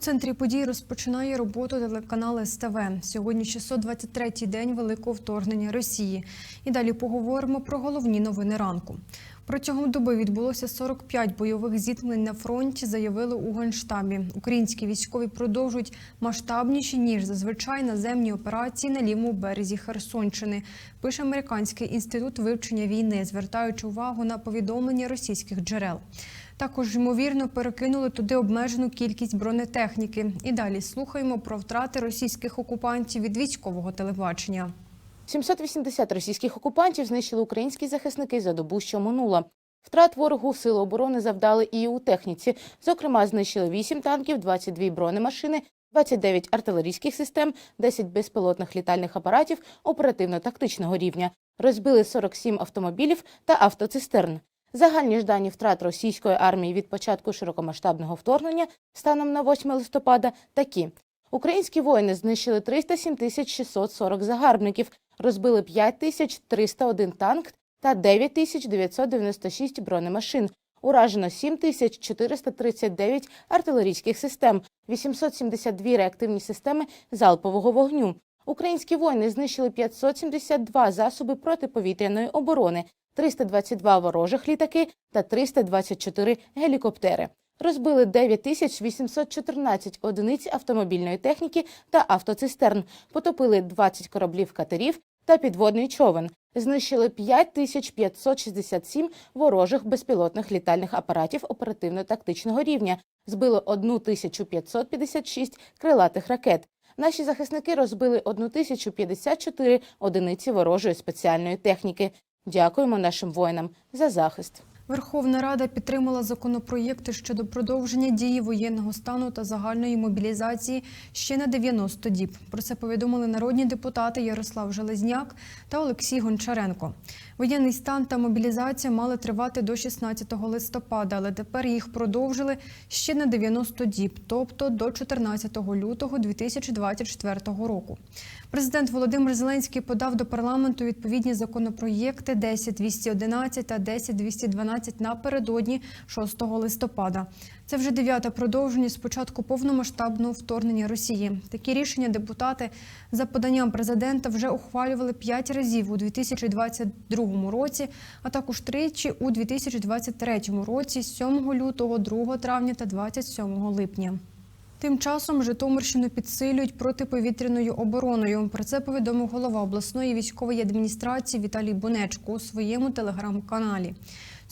центрі подій розпочинає роботу телеканал СТВ. Сьогодні 623-й день великого вторгнення Росії. І далі поговоримо про головні новини ранку. Протягом доби відбулося 45 бойових зіткнень на фронті, заявили у Генштабі. Українські військові продовжують масштабніші ніж зазвичай наземні операції на лівому березі Херсонщини. Пише американський інститут вивчення війни, звертаючи увагу на повідомлення російських джерел. Також ймовірно перекинули туди обмежену кількість бронетехніки. І далі слухаємо про втрати російських окупантів від військового телебачення. 780 російських окупантів знищили українські захисники за добу, що минула. Втрат ворогу сили оборони завдали і у техніці. Зокрема, знищили 8 танків, 22 бронемашини, 29 артилерійських систем, 10 безпілотних літальних апаратів оперативно-тактичного рівня, розбили 47 автомобілів та автоцистерн. Загальні ж дані втрат російської армії від початку широкомасштабного вторгнення станом на 8 листопада такі. Українські воїни знищили 307 тисяч 640 загарбників, розбили 5 тисяч 301 танк та 9 тисяч 996 бронемашин. Уражено 7 тисяч 439 артилерійських систем, 872 реактивні системи залпового вогню. Українські воїни знищили 572 засоби протиповітряної оборони, 322 ворожих літаки та 324 гелікоптери. Розбили 9814 одиниць автомобільної техніки та автоцистерн, потопили 20 кораблів катерів та підводний човен. Знищили 5567 ворожих безпілотних літальних апаратів оперативно-тактичного рівня, збили 1556 крилатих ракет. Наші захисники розбили 1054 одиниці ворожої спеціальної техніки. Дякуємо нашим воїнам за захист. Верховна Рада підтримала законопроєкти щодо продовження дії воєнного стану та загальної мобілізації ще на 90 діб. Про це повідомили народні депутати Ярослав Железняк та Олексій Гончаренко. Воєнний стан та мобілізація мали тривати до 16 листопада, але тепер їх продовжили ще на 90 діб, тобто до 14 лютого 2024 року. Президент Володимир Зеленський подав до парламенту відповідні законопроєкти 10211 та 10212 напередодні 6 листопада. Це вже дев'яте продовження з початку повномасштабного вторгнення Росії. Такі рішення депутати за поданням президента вже ухвалювали п'ять разів у 2022 році, а також тричі у 2023 році, 7 лютого, 2 травня та 27 липня. Тим часом Житомирщину підсилюють протиповітряною обороною. Про це повідомив голова обласної військової адміністрації Віталій Бонечко у своєму телеграм-каналі.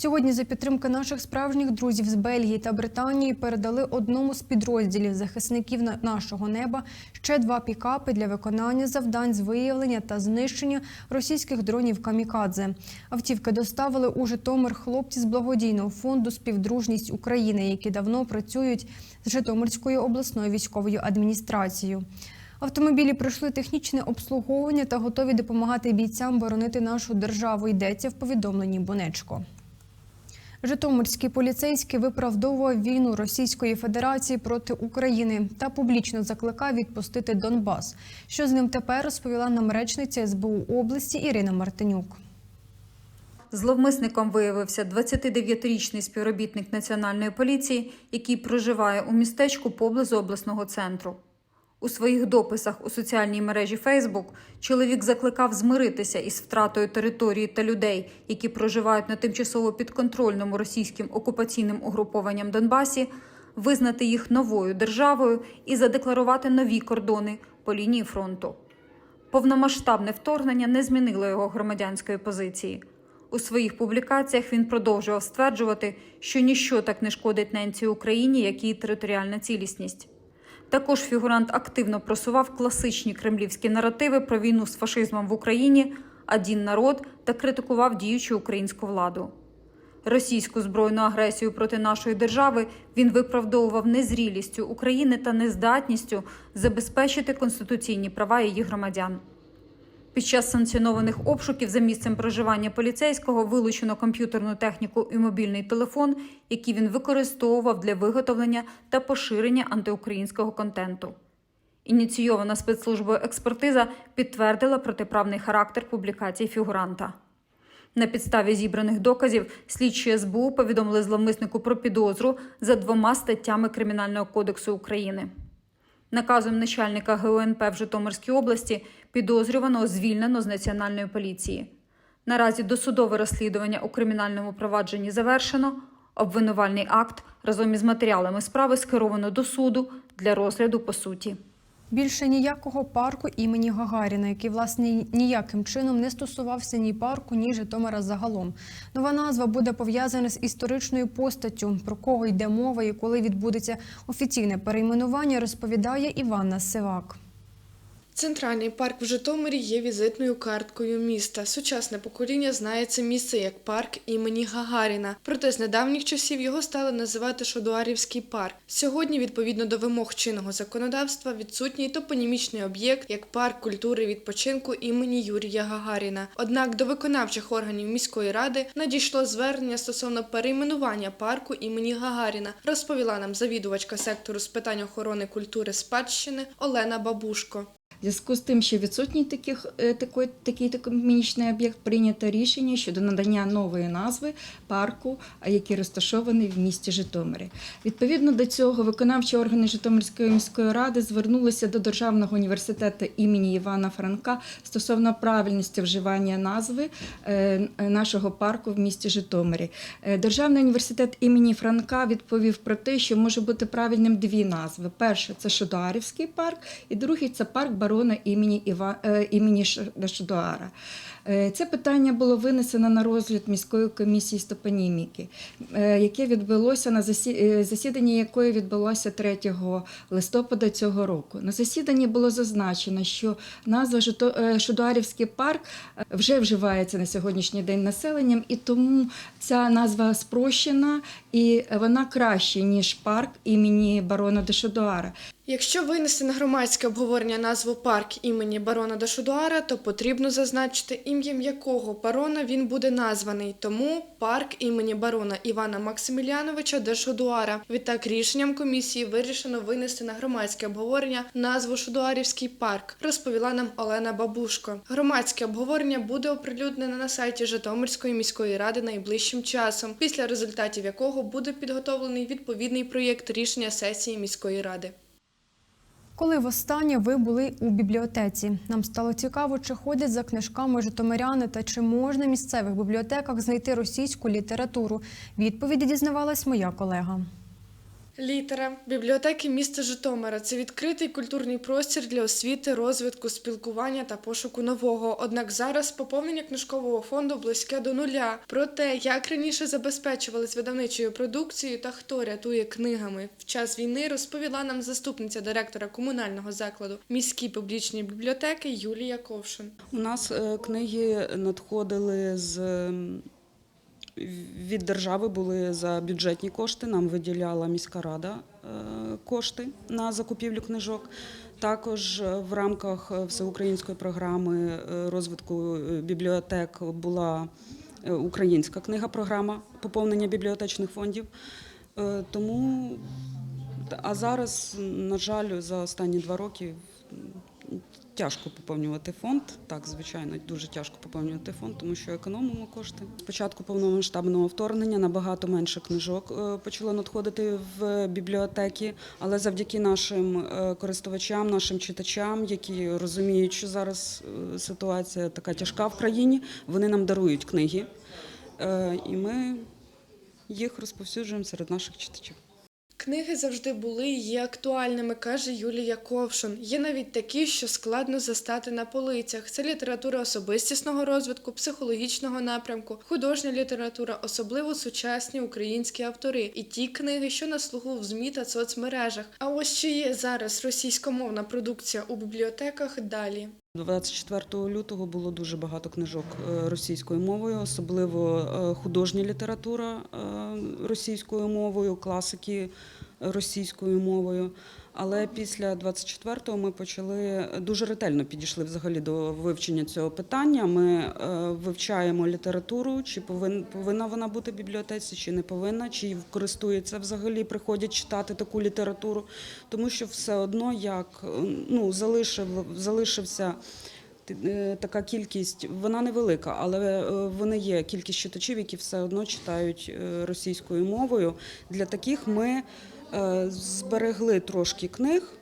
Сьогодні за підтримки наших справжніх друзів з Бельгії та Британії передали одному з підрозділів захисників нашого неба ще два пікапи для виконання завдань з виявлення та знищення російських дронів Камікадзе. Автівки доставили у Житомир хлопці з благодійного фонду Співдружність України, які давно працюють з Житомирською обласною військовою адміністрацією. Автомобілі пройшли технічне обслуговування та готові допомагати бійцям боронити нашу державу. Йдеться в повідомленні Бонечко. Житомирський поліцейський виправдовував війну Російської Федерації проти України та публічно закликав відпустити Донбас. Що з ним тепер розповіла нам речниця СБУ області Ірина Мартинюк. Зловмисником виявився 29-річний співробітник Національної поліції, який проживає у містечку поблизу обласного центру. У своїх дописах у соціальній мережі Facebook чоловік закликав змиритися із втратою території та людей, які проживають на тимчасово підконтрольному російським окупаційним угрупованням Донбасі, визнати їх новою державою і задекларувати нові кордони по лінії фронту. Повномасштабне вторгнення не змінило його громадянської позиції. У своїх публікаціях він продовжував стверджувати, що ніщо так не шкодить ненці Україні, як її територіальна цілісність. Також фігурант активно просував класичні кремлівські наративи про війну з фашизмом в Україні, один народ та критикував діючу українську владу. Російську збройну агресію проти нашої держави він виправдовував незрілістю України та нездатністю забезпечити конституційні права її громадян. Під час санкціонованих обшуків за місцем проживання поліцейського вилучено комп'ютерну техніку і мобільний телефон, які він використовував для виготовлення та поширення антиукраїнського контенту. Ініційована спецслужбою експертиза підтвердила протиправний характер публікацій фігуранта. На підставі зібраних доказів слідчі СБУ повідомили зловмиснику про підозру за двома статтями Кримінального кодексу України. Наказом начальника ГУНП в Житомирській області підозрюваного звільнено з національної поліції. Наразі досудове розслідування у кримінальному провадженні завершено. Обвинувальний акт разом із матеріалами справи скеровано до суду для розгляду по суті. Більше ніякого парку імені Гагаріна, який власне ніяким чином не стосувався ні парку, ні Житомира загалом. Нова назва буде пов'язана з історичною постаттю. Про кого йде мова і коли відбудеться офіційне перейменування, розповідає Іванна Сивак. Центральний парк в Житомирі є візитною карткою міста. Сучасне покоління знає це місце як парк імені Гагаріна. Проте з недавніх часів його стали називати Шодуарівський парк. Сьогодні, відповідно до вимог чинного законодавства, відсутній топонімічний об'єкт як парк культури відпочинку імені Юрія Гагаріна. Однак до виконавчих органів міської ради надійшло звернення стосовно перейменування парку імені Гагаріна, розповіла нам завідувачка сектору з питань охорони культури спадщини Олена Бабушко. Зв'язку з тим, що відсутній таких, е, такий, такий топонімічний об'єкт, прийнято рішення щодо надання нової назви парку, який розташований в місті Житомирі. Відповідно до цього, виконавчі органи Житомирської міської ради звернулися до Державного університету імені Івана Франка стосовно правильності вживання назви е, нашого парку в місті Житомирі. Е, Державний університет імені Франка відповів про те, що може бути правильним дві назви: перше це Шодуарівський парк, і другий це парк барона імені Іва імені Ш- Шодуара. Е, Це питання було винесено на розгляд міської комісії з топоніміки, е, яке відбулося на е, засіданні якої відбулося 3 листопада цього року. На засіданні було зазначено, що назва е, Шодуарівський парк е, вже вживається на сьогоднішній день населенням, і тому ця назва спрощена і вона краще ніж парк імені барона де Шодуара. Якщо винести на громадське обговорення назву парк імені барона де Шудуара, то потрібно зазначити ім'ям якого барона він буде названий. Тому парк імені барона Івана Максиміліановича де Шудуара. Відтак рішенням комісії вирішено винести на громадське обговорення назву Шудуарівський парк, розповіла нам Олена Бабушко. Громадське обговорення буде оприлюднене на сайті Житомирської міської ради найближчим часом, після результатів якого буде підготовлений відповідний проєкт рішення сесії міської ради. Коли востаннє ви були у бібліотеці? Нам стало цікаво, чи ходять за книжками житомиряни та чи можна в місцевих бібліотеках знайти російську літературу. Відповіді дізнавалась моя колега. Літера бібліотеки міста Житомира це відкритий культурний простір для освіти, розвитку, спілкування та пошуку нового. Однак зараз поповнення книжкового фонду близьке до нуля. Про те, як раніше забезпечувались видавничою продукцією та хто рятує книгами в час війни, розповіла нам заступниця директора комунального закладу міські публічні бібліотеки Юлія Ковшин. У нас е, книги надходили з від держави, були за бюджетні кошти. Нам виділяла міська рада е, кошти на закупівлю книжок. Також е, в рамках е, всеукраїнської програми розвитку бібліотек була українська книга, програма поповнення бібліотечних фондів. Тому, а зараз, на жаль, за останні два роки тяжко поповнювати фонд. Так, звичайно, дуже тяжко поповнювати фонд, тому що економимо кошти. Спочатку повномасштабного вторгнення набагато менше книжок е, почало надходити в бібліотеки, але завдяки нашим е, користувачам, нашим читачам, які розуміють, що зараз е, ситуація така тяжка в країні, вони нам дарують книги, і ми їх розповсюджуємо серед наших читачів. Книги завжди були і є актуальними, каже Юлія Ковшин. Є навіть такі, що складно застати на полицях. Це література особистісного розвитку, психологічного напрямку, художня література, особливо сучасні українські автори, і ті книги, що на слуху в ЗМІ та соцмережах. А ось чи є зараз російськомовна продукція у бібліотеках далі. 24 лютого було дуже багато книжок е, російською мовою, особливо е, художня література е, російською мовою, класики російською мовою. Але після 24-го ми почали дуже ретельно підійшли взагалі до вивчення цього питання. Ми е, вивчаємо літературу, чи повин- повинна вона бути в бібліотеці, чи не повинна, чи користується взагалі, приходять читати таку літературу, тому що все одно як ну, залишив, залишився е, така кількість, вона невелика, але е, вони є кількість читачів, які все одно читають російською мовою. Для таких ми зберегли трошки книг.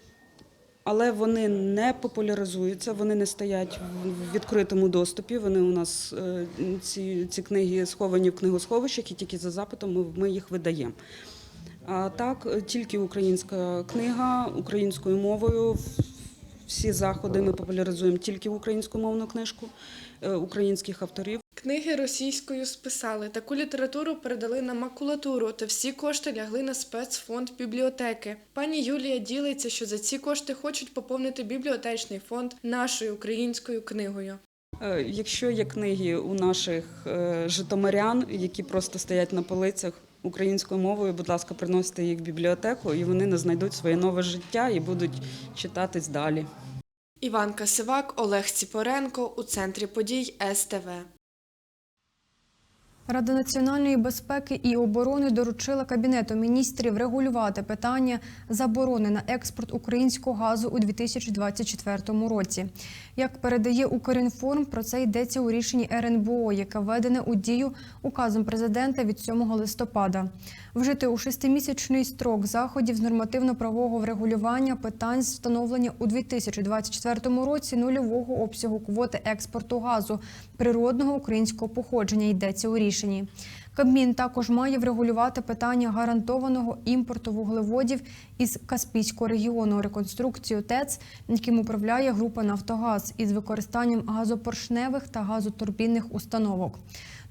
Але вони не популяризуються, вони не стоять в- відкритому доступі. Вони у нас е, ці, ці книги сховані в книгосховищах, і тільки за запитом ми, їх видаємо. А так, е, тільки українська книга українською мовою. Всі заходи ми популяризуємо тільки українськомовну книжку е, українських авторів. Книги російською списали. Таку літературу передали на макулатуру, та всі кошти лягли на спецфонд бібліотеки. Пані Юлія ділиться, що за ці кошти хочуть поповнити бібліотечний фонд нашою українською книгою. Е, Якщо є книги у наших е, житомирян, які просто стоять на полицях українською мовою, будь ласка, приносите їх в бібліотеку, і вони не знайдуть своє нове життя і будуть читатись далі. Іванка Сивак, Олег Ціпоренко у центрі подій СТВ. Рада національної безпеки і оборони доручила Кабінету міністрів регулювати питання заборони на експорт українського газу у 2024 році. Як передає Укрінформ, про це йдеться у рішенні РНБО, яке введене у дію указом президента від 7 листопада. Вжити у шестимісячний строк заходів з нормативно-правового врегулювання питань з встановлення у 2024 році нульового обсягу квоти експорту газу природного українського походження йдеться у рішенні. Кабмін також має врегулювати питання гарантованого імпорту вуглеводів із Каспійського регіону, реконструкцію ТЕЦ, яким управляє група Нафтогаз із використанням газопоршневих та газотурбінних установок.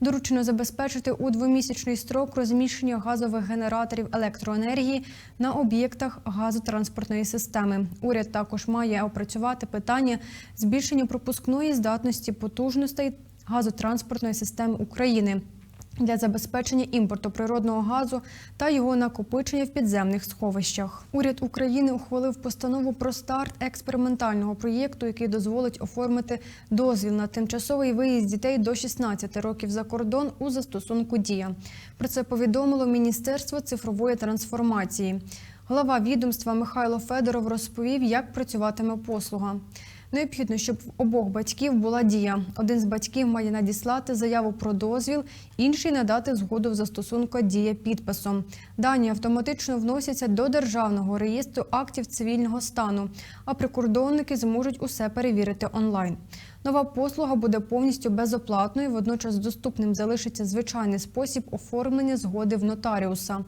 Доручено забезпечити у двомісячний строк розміщення газових генераторів електроенергії на об'єктах газотранспортної системи. Уряд також має опрацювати питання збільшення пропускної здатності потужностей газотранспортної системи України для забезпечення імпорту природного газу та його накопичення в підземних сховищах. Уряд України ухвалив постанову про старт експериментального проєкту, який дозволить оформити дозвіл на тимчасовий виїзд дітей до 16 років за кордон у застосунку Дія. Про це повідомило Міністерство цифрової трансформації. Глава відомства Михайло Федоров розповів, як працюватиме послуга. Необхідно, щоб в обох батьків була дія. Один з батьків має надіслати заяву про дозвіл, інший надати згоду в застосунку дія підписом. Дані автоматично вносяться до державного реєстру актів цивільного стану, а прикордонники зможуть усе перевірити онлайн. Нова послуга буде повністю безоплатною. Водночас доступним залишиться звичайний спосіб оформлення згоди в нотаріуса.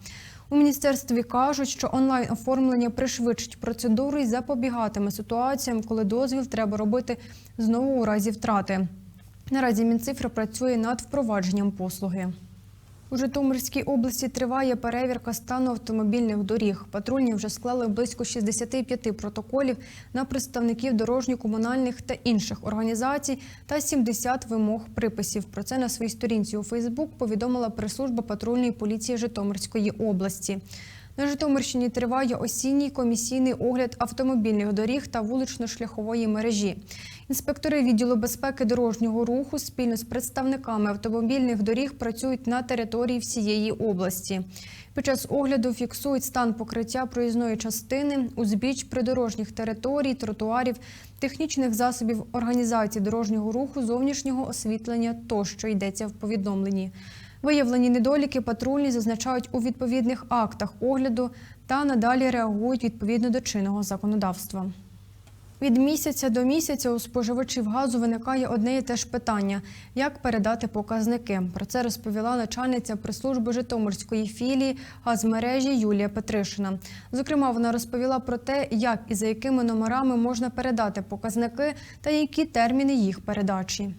У міністерстві кажуть, що онлайн оформлення пришвидшить процедуру і запобігатиме ситуаціям, коли дозвіл треба робити знову у разі втрати. Наразі Мінцифра працює над впровадженням послуги. У Житомирській області триває перевірка стану автомобільних доріг. Патрульні вже склали близько 65 протоколів на представників дорожньо-комунальних та інших організацій та 70 вимог приписів. Про це на своїй сторінці у Фейсбук повідомила прес-служба патрульної поліції Житомирської області. На Житомирщині триває осінній комісійний огляд автомобільних доріг та вулично-шляхової мережі. Інспектори відділу безпеки дорожнього руху спільно з представниками автомобільних доріг працюють на території всієї області. Під час огляду фіксують стан покриття проїзної частини, узбіч придорожніх територій, тротуарів, технічних засобів організації дорожнього руху, зовнішнього освітлення тощо йдеться в повідомленні. Виявлені недоліки патрульні зазначають у відповідних актах огляду та надалі реагують відповідно до чинного законодавства. Від місяця до місяця у споживачів газу виникає одне і те ж питання: як передати показники. Про це розповіла начальниця прес-служби Житомирської філії газмережі Юлія Петришина. Зокрема, вона розповіла про те, як і за якими номерами можна передати показники та які терміни їх передачі.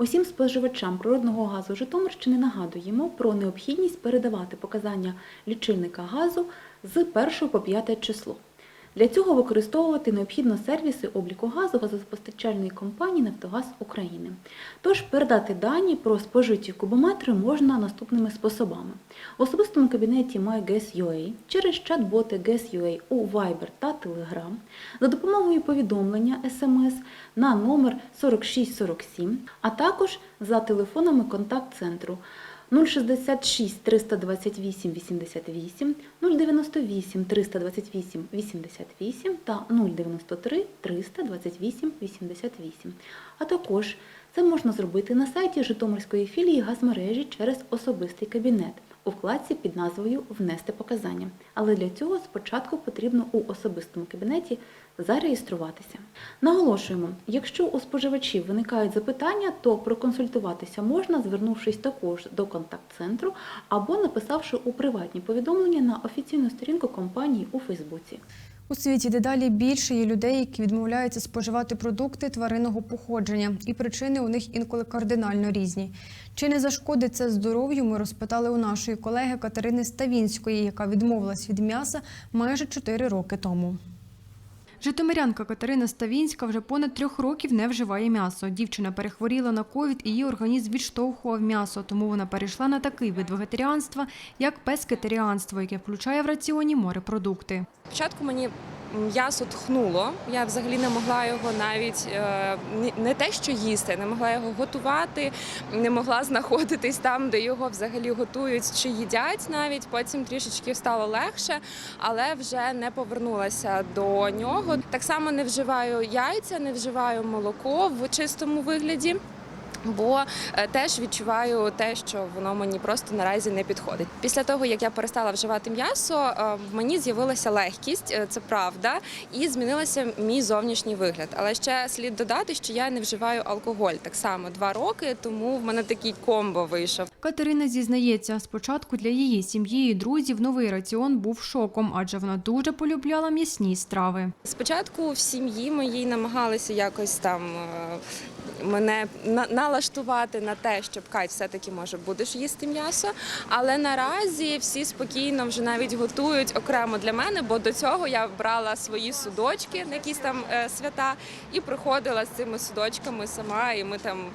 Усім споживачам природного газу Житомирщини нагадуємо про необхідність передавати показання лічильника газу з 1 по 5 число. Для цього використовувати необхідно сервіси обліку газу газопостачальної компанії Нафтогаз України. Тож передати дані про спожиті кубометри можна наступними способами: в особистому кабінеті MyGas.ua, через чат-боти Gas.ua у Viber та Telegram, за допомогою повідомлення SMS на номер 4647, а також за телефонами контакт-центру 066 328 88, 098 328 88 та 093 328 88. А також це можна зробити на сайті Житомирської філії газмережі через особистий кабінет у вкладці під назвою Внести показання. Але для цього спочатку потрібно у особистому кабінеті зареєструватися. Наголошуємо, якщо у споживачів виникають запитання, то проконсультуватися можна, звернувшись також до контакт-центру або написавши у приватні повідомлення на офіційну сторінку компанії у Фейсбуці. У світі дедалі більше є людей, які відмовляються споживати продукти тваринного походження, і причини у них інколи кардинально різні. Чи не зашкодить це здоров'ю? Ми розпитали у нашої колеги Катерини Ставінської, яка відмовилась від м'яса майже 4 роки тому. Житомирянка Катерина Ставінська вже понад трьох років не вживає м'ясо. Дівчина перехворіла на ковід і її організм відштовхував м'ясо, тому вона перейшла на такий вид вегетаріанства, як пескетаріанство, яке включає в раціоні морепродукти. Спочатку мені м'ясо тхнуло. Я взагалі не могла його навіть е, не те, що їсти, не могла його готувати, не могла знаходитись там, де його взагалі готують чи їдять навіть. Потім трішечки стало легше, але вже не повернулася до нього. Так само не вживаю яйця, не вживаю молоко в чистому вигляді. Бо е, теж відчуваю те, що воно мені просто наразі не підходить. Після того, як я перестала вживати м'ясо, е, в мені з'явилася легкість, е, це правда, і змінилася мій зовнішній вигляд. Але ще слід додати, що я не вживаю алкоголь так само два роки, тому в мене такий комбо вийшов. Катерина зізнається, спочатку для її сім'ї і друзів новий раціон був шоком, адже вона дуже полюбляла м'ясні страви. Спочатку в сім'ї моїй намагалися якось там мене налаштувати на те, щоб Кать, все-таки може будеш їсти м'ясо. Але наразі всі спокійно вже навіть готують окремо для мене, бо до цього я брала свої судочки на якісь там е, свята і приходила з цими судочками сама, і ми там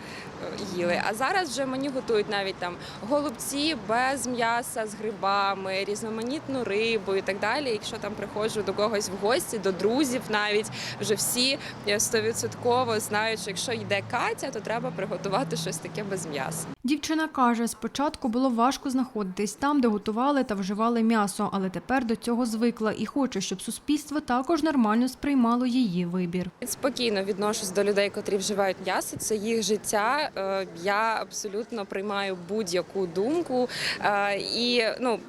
їли. А зараз вже мені готують навіть там голубці без м'яса з грибами, різноманітну рибу і так далі. Якщо там приходжу до когось в гості, до друзів навіть вже всі стовідсотково знають, що якщо йде Катя, то треба приготувати щось таке без м'яса. Дівчина каже, спочатку було важко знаходитись там, де готували та вживали м'ясо, але тепер до цього звикла і хоче, щоб суспільство також нормально сприймало її вибір. Спокійно відношусь до людей, котрі вживають м'ясо. Це їх життя. Е, Я абсолютно приймаю будь-яку думку Е, і ну.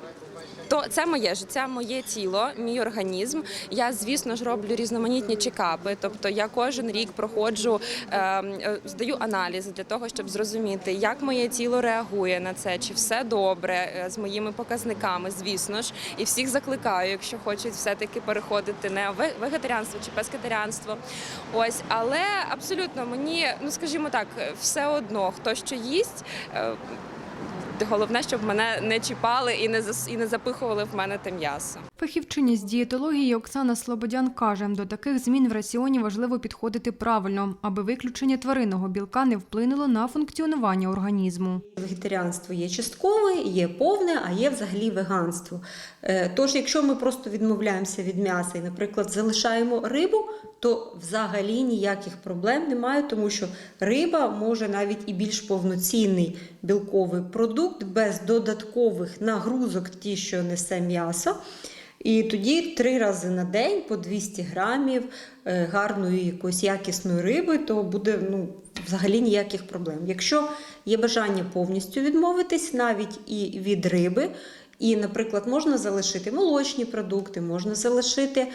То це моє життя, моє тіло, мій організм. Я, звісно ж, роблю різноманітні чекапи. Тобто я кожен рік проходжу, е, е, здаю аналізи для того, щоб зрозуміти, як моє тіло реагує на це, чи все добре е, з моїми показниками, звісно ж, і всіх закликаю, якщо хочуть все-таки переходити не вегетаріанство чи пескетаріанство. Ось, але абсолютно мені, ну скажімо так, все одно хто що їсть. Головне, щоб мене не чіпали і не зас- і не запихували в мене те м'ясо. Фахівчиня з дієтології Оксана Слободян каже, до таких змін в раціоні важливо підходити правильно, аби виключення тваринного білка не вплинуло на функціонування організму. Вегетаріанство є часткове, є повне, а є взагалі веганство. Е, Тож, якщо ми просто відмовляємося від м'яса і, наприклад, залишаємо рибу, то взагалі ніяких проблем немає, тому що риба може навіть і більш повноцінний білковий продукт без додаткових нагрузок, ті, що несе м'ясо. І тоді три рази на день по 200 грамів е, гарної якоїсь якісної риби, то буде ну, взагалі ніяких проблем. Якщо є бажання повністю відмовитись навіть і від риби, і, наприклад, можна залишити молочні продукти, можна залишити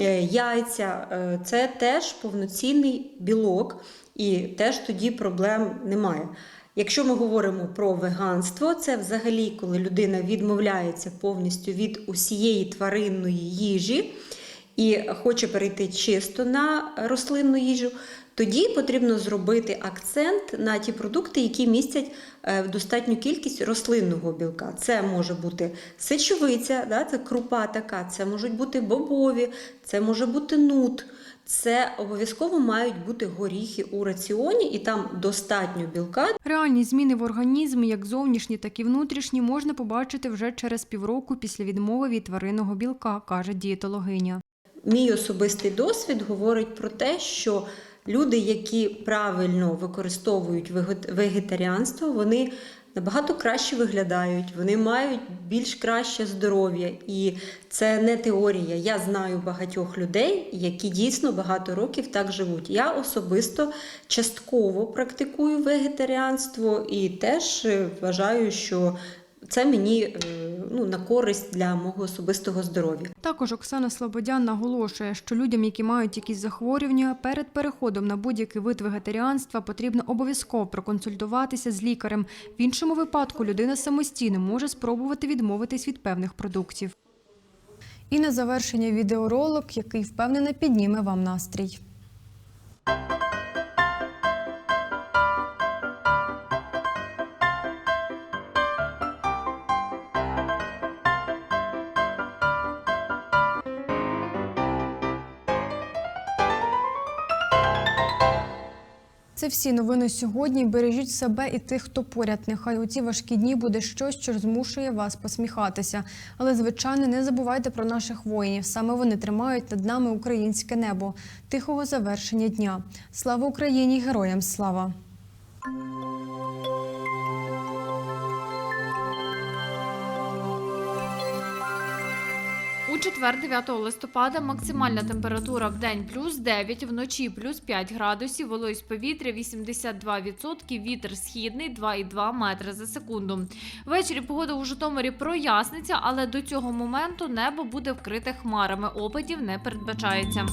е, яйця, е, це теж повноцінний білок, і теж тоді проблем немає. Якщо ми говоримо про веганство, це взагалі коли людина відмовляється повністю від усієї тваринної їжі і хоче перейти чисто на рослинну їжу, тоді потрібно зробити акцент на ті продукти, які містять е, достатню кількість рослинного білка. Це може бути сечовиця, да, це крупа така, це можуть бути бобові, це може бути нут. Це обов'язково мають бути горіхи у раціоні, і там достатньо білка Реальні зміни в організмі, як зовнішні, так і внутрішні, можна побачити вже через півроку після відмови від тваринного білка, каже дієтологиня. Мій особистий досвід говорить про те, що люди, які правильно використовують вегет- вегетаріанство, вони набагато краще виглядають, вони мають більш краще здоров'я. І це не теорія. Я знаю багатьох людей, які дійсно багато років так живуть. Я особисто частково практикую вегетаріанство і теж е, вважаю, що це мені е, ну, на користь для мого особистого здоров'я. Також Оксана Слободян наголошує, що людям, які мають якісь захворювання, перед переходом на будь-який вид вегетаріанства потрібно обов'язково проконсультуватися з лікарем. В іншому випадку людина самостійно може спробувати відмовитись від певних продуктів. І на завершення відеоролик, який впевнено підніме вам настрій. Це всі новини сьогодні. Бережіть себе і тих, хто поряд. Нехай у ці важкі дні буде щось, що змушує вас посміхатися. Але, звичайно, не забувайте про наших воїнів. Саме вони тримають над нами українське небо. Тихого завершення дня. Слава Україні! Героям слава! Четвер, 9 листопада, максимальна температура в день плюс 9, вночі плюс 5 градусів, вологість повітря 82%, вітер східний 2,2 метри за секунду. Ввечері погода у Житомирі проясниться, але до цього моменту небо буде вкрите хмарами. Опадів не передбачається.